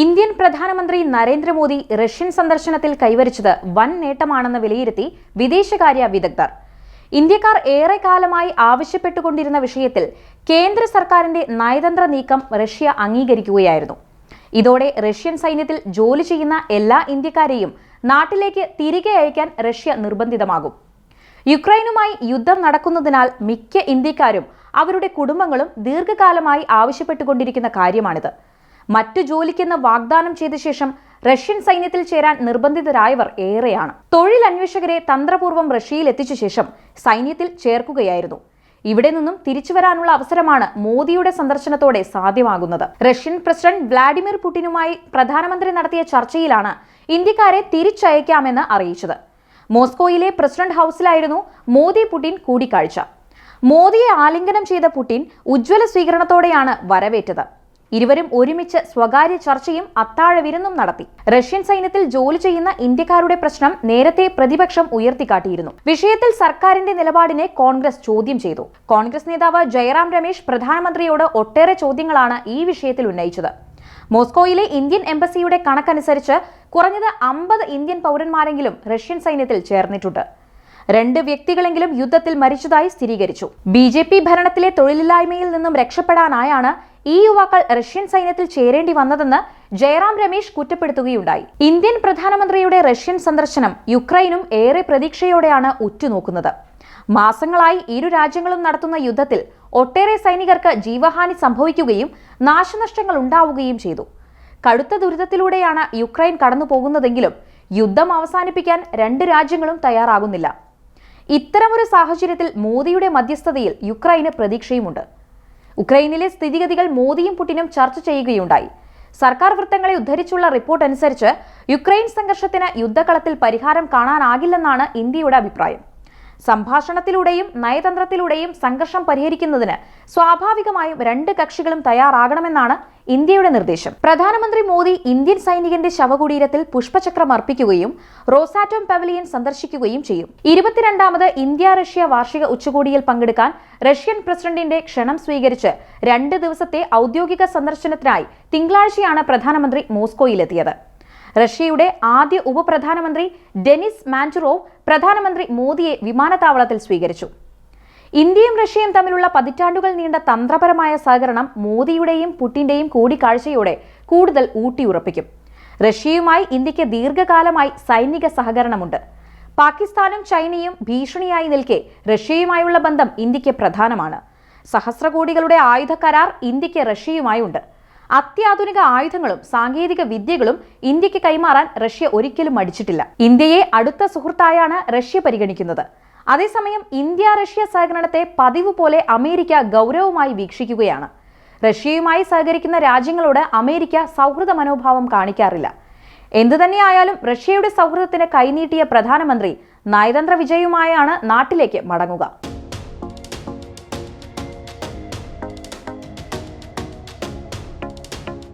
Indian പ്രധാനമന്ത്രി Narendra Modi Russian സന്ദർശനത്തിൽ കൈവരിച്ചത് വൻ നേട്ടമാണെന്ന് വിലയിരുത്തി വിദേശകാര്യ വിദഗ്ധർ. ഇന്ത്യക്കാർ ഏറെ കാലമായി ആവശ്യപ്പെട്ടുകൊണ്ടിരുന്ന വിഷയത്തിൽ കേന്ദ്ര സർക്കാരിന്റെ നയതന്ത്ര നീക്കം റഷ്യ അംഗീകരിക്കുകയായിരുന്നു. ഇതോടെ റഷ്യൻ സൈന്യത്തിൽ ജോലി ചെയ്യുന്ന എല്ലാ ഇന്ത്യക്കാരെയും നാട്ടിലേക്ക് തിരികെ അയക്കാൻ റഷ്യ നിർബന്ധിതമാകും. യുക്രൈനുമായി യുദ്ധം നടക്കുന്നതിനാൽ മിക്ക ഇന്ത്യക്കാരും അവരുടെ കുടുംബങ്ങളും ദീർഘകാലമായി ആവശ്യപ്പെട്ടുകൊണ്ടിരിക്കുന്ന കാര്യമാണിത്. മറ്റു ജോലിക്കെന്ന് വാഗ്ദാനം ചെയ്ത ശേഷം റഷ്യൻ സൈന്യത്തിൽ ചേരാൻ നിർബന്ധിതരായവർ ഏറെയാണ്. തൊഴിൽ അന്വേഷകരെ തന്ത്രപൂർവം റഷ്യയിൽ എത്തിച്ച ശേഷം സൈന്യത്തിൽ ചേർക്കുകയായിരുന്നു. ഇവിടെ നിന്നും തിരിച്ചു വരാനുള്ള അവസരമാണ് മോദിയുടെ സന്ദർശനത്തോടെ സാധ്യമാകുന്നത്. റഷ്യൻ പ്രസിഡന്റ് വ്ളാഡിമിർ പുടിനുമായി പ്രധാനമന്ത്രി നടത്തിയ ചർച്ചയിലാണ് ഇന്ത്യക്കാരെ തിരിച്ചയക്കാമെന്ന് അറിയിച്ചത്. മോസ്കോയിലെ പ്രസിഡന്റ് ഹൗസിലായിരുന്നു മോദി പുടിൻ കൂടിക്കാഴ്ച. മോദിയെ ആലിംഗനം ചെയ്ത പുടിൻ ഉജ്ജ്വല സ്വീകരണത്തോടെയാണ് വരവേറ്റത്. ഇരുവരും ഒരുമിച്ച് സ്വകാര്യ ചർച്ചയും അത്താഴ വിരുന്നും നടത്തി. റഷ്യൻ സൈന്യത്തിൽ ജോലി ചെയ്യുന്ന ഇന്ത്യക്കാരുടെ പ്രശ്നം നേരത്തെ പ്രതിപക്ഷം ഉയർത്തിക്കാട്ടിയിരുന്നു. വിഷയത്തിൽ സർക്കാരിന്റെ നിലപാടിനെ കോൺഗ്രസ് ചോദ്യം ചെയ്തു. കോൺഗ്രസ് നേതാവ് ജയറാം രമേശ് പ്രധാനമന്ത്രിയോട് ഒട്ടേറെ ചോദ്യങ്ങളാണ് ഈ വിഷയത്തിൽ ഉന്നയിച്ചത്. മോസ്കോയിലെ ഇന്ത്യൻ എംബസിയുടെ കണക്കനുസരിച്ച് കുറഞ്ഞത് അമ്പത് ഇന്ത്യൻ പൗരന്മാരെങ്കിലും റഷ്യൻ സൈന്യത്തിൽ ചേർന്നിട്ടുണ്ട്. രണ്ട് വ്യക്തികളെങ്കിലും യുദ്ധത്തിൽ മരിച്ചതായി സ്ഥിരീകരിച്ചു. ബി ജെ പി ഭരണത്തിലെ തൊഴിലില്ലായ്മയിൽ നിന്നും രക്ഷപ്പെടാനായാണ് ഈ യുവാക്കൾ റഷ്യൻ സൈന്യത്തിൽ ചേരേണ്ടി വന്നതെന്ന് ജയറാം രമേശ് കുറ്റപ്പെടുത്തുകയുണ്ടായി. ഇന്ത്യൻ പ്രധാനമന്ത്രിയുടെ റഷ്യൻ സന്ദർശനം യുക്രൈനും ഏറെ പ്രതീക്ഷയോടെയാണ് ഉറ്റുനോക്കുന്നത്. മാസങ്ങളായി ഇരു രാജ്യങ്ങളും നടത്തുന്ന യുദ്ധത്തിൽ ഒട്ടേറെ സൈനികർക്ക് ജീവഹാനി സംഭവിക്കുകയും നാശനഷ്ടങ്ങൾ ഉണ്ടാവുകയും ചെയ്തു. കടുത്ത ദുരിതത്തിലൂടെയാണ് യുക്രൈൻ കടന്നുപോകുന്നതെങ്കിലും യുദ്ധം അവസാനിപ്പിക്കാൻ രണ്ട് രാജ്യങ്ങളും തയ്യാറാകുന്നില്ല. ഇത്തരമൊരു സാഹചര്യത്തിൽ മോദിയുടെ മധ്യസ്ഥതയിൽ യുക്രൈന് പ്രതീക്ഷയുമുണ്ട്. ഉക്രൈനിലെ സ്ഥിതിഗതികൾ മോദിയും പുടിനും ചർച്ച ചെയ്യുകയുണ്ടായി. സർക്കാർ വൃത്തങ്ങളെ ഉദ്ധരിച്ചുള്ള റിപ്പോർട്ട് അനുസരിച്ച് യുക്രൈൻ സംഘർഷത്തിന് യുദ്ധകളത്തിൽ പരിഹാരം കാണാനാകില്ലെന്നാണ് ഇന്ത്യയുടെ അഭിപ്രായം. സംഭാഷണത്തിലൂടെയും നയതന്ത്രത്തിലൂടെയും സംഘർഷം പരിഹരിക്കുന്നതിന് സ്വാഭാവികമായും രണ്ട് കക്ഷികളും തയ്യാറാകണമെന്നാണ് ഇന്ത്യയുടെ നിർദ്ദേശം. പ്രധാനമന്ത്രി മോദി ഇന്ത്യൻ സൈനികന്റെ ശവകുടീരത്തിൽ പുഷ്പചക്രം അർപ്പിക്കുകയും റോസാറ്റോം പവലിയൻ സന്ദർശിക്കുകയും ചെയ്യും. ഇരുപത്തിരണ്ടാമത് ഇന്ത്യ റഷ്യ വാർഷിക ഉച്ചകോടിയിൽ പങ്കെടുക്കാൻ റഷ്യൻ പ്രസിഡന്റിന്റെ ക്ഷണം സ്വീകരിച്ച് രണ്ട് ദിവസത്തെ ഔദ്യോഗിക സന്ദർശനത്തിനായി തിങ്കളാഴ്ചയാണ് പ്രധാനമന്ത്രി മോസ്കോയിലെത്തിയത്. റഷ്യയുടെ ആദ്യ ഉപപ്രധാനമന്ത്രി ഡെനിസ് മാൻചുറോവ് പ്രധാനമന്ത്രി മോദിയെ വിമാനത്താവളത്തിൽ സ്വീകരിച്ചു. ഇന്ത്യയും റഷ്യയും തമ്മിലുള്ള പതിറ്റാണ്ടുകൾ നീണ്ട തന്ത്രപരമായ സഹകരണം മോദിയുടെയും പുടിന്റെയും കൂടിക്കാഴ്ചയോടെ കൂടുതൽ ഊട്ടിയുറപ്പിക്കും. റഷ്യയുമായി ഇന്ത്യയ്ക്ക് ദീർഘകാലമായി സൈനിക സഹകരണമുണ്ട്. പാകിസ്ഥാനും ചൈനയും ഭീഷണിയായി നിൽക്കെ റഷ്യയുമായുള്ള ബന്ധം ഇന്ത്യയ്ക്ക് പ്രധാനമാണ്. സഹസ്രകോടികളുടെ ആയുധ കരാർ ഇന്ത്യയ്ക്ക് റഷ്യയുമായുണ്ട് അത്യാധുനിക ആയുധങ്ങളും സാങ്കേതിക വിദ്യകളും ഇന്ത്യയ്ക്ക് കൈമാറാൻ റഷ്യ ഒരിക്കലും മടിച്ചിട്ടില്ല. ഇന്ത്യയെ അടുത്ത സുഹൃത്തായാണ് റഷ്യ പരിഗണിക്കുന്നത്. അതേസമയം ഇന്ത്യ റഷ്യ സഹകരണത്തെ പതിവ് പോലെ അമേരിക്ക ഗൗരവമായി വീക്ഷിക്കുകയാണ്. റഷ്യയുമായി സഹകരിക്കുന്ന രാജ്യങ്ങളോട് അമേരിക്ക സൗഹൃദ മനോഭാവം കാണിക്കാറില്ല. എന്തുതന്നെയായാലും റഷ്യയുടെ സൗഹൃദത്തിന് കൈനീട്ടിയ പ്രധാനമന്ത്രി നയതന്ത്ര വിജയവുമായാണ് നാട്ടിലേക്ക് മടങ്ങുക.